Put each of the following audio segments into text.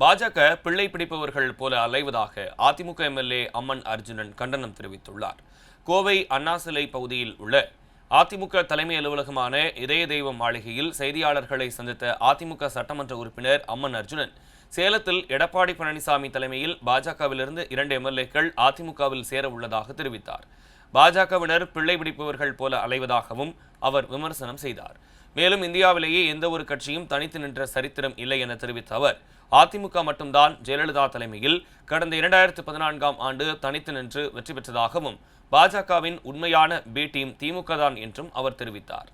பாஜக பிள்ளை பிடிப்பவர்கள் போல அலைவதாக அதிமுக எம்எல்ஏ அம்மன் அர்ஜுனன் கண்டனம் தெரிவித்துள்ளார். கோவை அண்ணா சிலை பகுதியில் உள்ள அதிமுக தலைமை அலுவலகமான இதய தெய்வம் மாளிகையில் செய்தியாளர்களை சந்தித்த அதிமுக சட்டமன்ற உறுப்பினர் அம்மன் அர்ஜுனன் சேலத்தில் எடப்பாடி பழனிசாமி தலைமையில் பாஜகவிலிருந்து இரண்டு எம்எல்ஏக்கள் அதிமுகவில் சேர உள்ளதாக தெரிவித்தார். பாஜகவினர் பிள்ளை பிடிப்பவர்கள் போல அலைவதாகவும் அவர் விமர்சனம் செய்தார். மேலும் இந்தியாவிலேயே எந்த ஒரு கட்சியும் தனித்து நின்ற சரித்திரம் இல்லை என தெரிவித்த அவர் அதிமுக மட்டும்தான் ஜெயலலிதா தலைமையில் கடந்த இரண்டாயிரத்து பதினான்காம் ஆண்டு தனித்து நின்று வெற்றி பெற்றதாகவும் பாஜகவின் உண்மையான பி டீம் திமுக தான் என்றும் அவர் தெரிவித்தார்.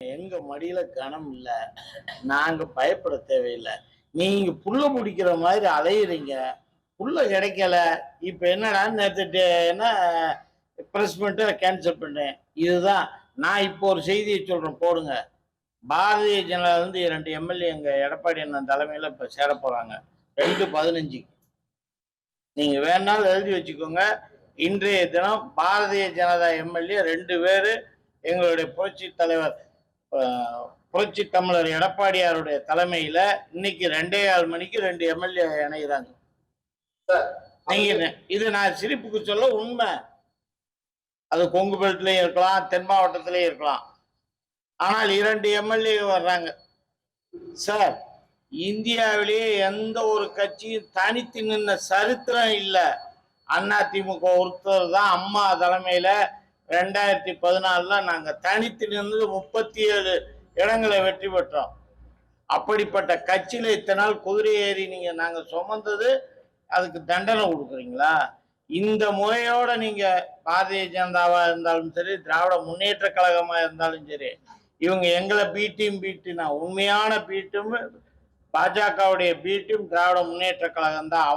எங்க மடியில கனம் இல்ல. நாங்க பயப்பட தேவையில்லை. நீங்க புள்ள முடிக்கிற மாதிரி அலையிறீங்க. புல்ல கிடைக்கல. இப்ப என்னடான்னு நேற்று என்ன ப்ரெஸ் பண்ணிட்டு கேன்சல் பண்ணேன் இதுதான். நான் இப்போ ஒரு செய்தியை சொல்றேன். போடுங்க. பாரதிய ஜனதா வந்து இரண்டு எம்எல்ஏ எங்க எடப்பாடி அண்ணன் தலைமையில இப்ப சேர போறாங்க. ரெண்டு பதினஞ்சு. நீங்க வேணாலும் எழுதி வச்சுக்கோங்க. இன்றைய தினம் பாரதிய ஜனதா எம்எல்ஏ ரெண்டு பேரு எங்களுடைய புரட்சி தலைவர் புரட்சி தமிழர் எடப்பாடியாருடைய தலைமையில இன்னைக்கு ரெண்டே ஆள் மணிக்கு ரெண்டு எம்எல்ஏ இணைகிறாங்க. நீங்க இது நான் சிரிப்புக்கு சொல்ல உண்மை. அது கொங்கு பெல்ட்லயும் இருக்கலாம் தென் மாவட்டத்திலயும் இருக்கலாம். ஆனால் இரண்டு எம்எல்ஏ வர்றாங்க. சார் இந்தியாவிலேயே எந்த ஒரு கட்சியும் தனித்து நின்ன சரித்திரம் இல்லை. அண்ணா திமுக ஒருத்தர் தான் அம்மா தலைமையில ரெண்டாயிரத்தி பதினாலுல நாங்க தனித்து நின்று முப்பத்தி ஏழு இடங்களை வெற்றி பெற்றோம். அப்படிப்பட்ட கட்சியில இத்தனை நாள் குதிரை ஏறி நீங்க நாங்க சுமந்தது அதுக்கு தண்டனை கொடுக்குறீங்களா? இந்த முறையோட நீங்க பாரதிய ஜனதாவா இருந்தாலும் சரி திராவிட முன்னேற்ற கழகமா இருந்தாலும் சரி இவங்க எங்களை பீட்டியும் பீட்டினா உண்மையான பீட்டும் பாஜகவுடைய பீட்டும் திராவிட முன்னேற்ற கழகம் தான்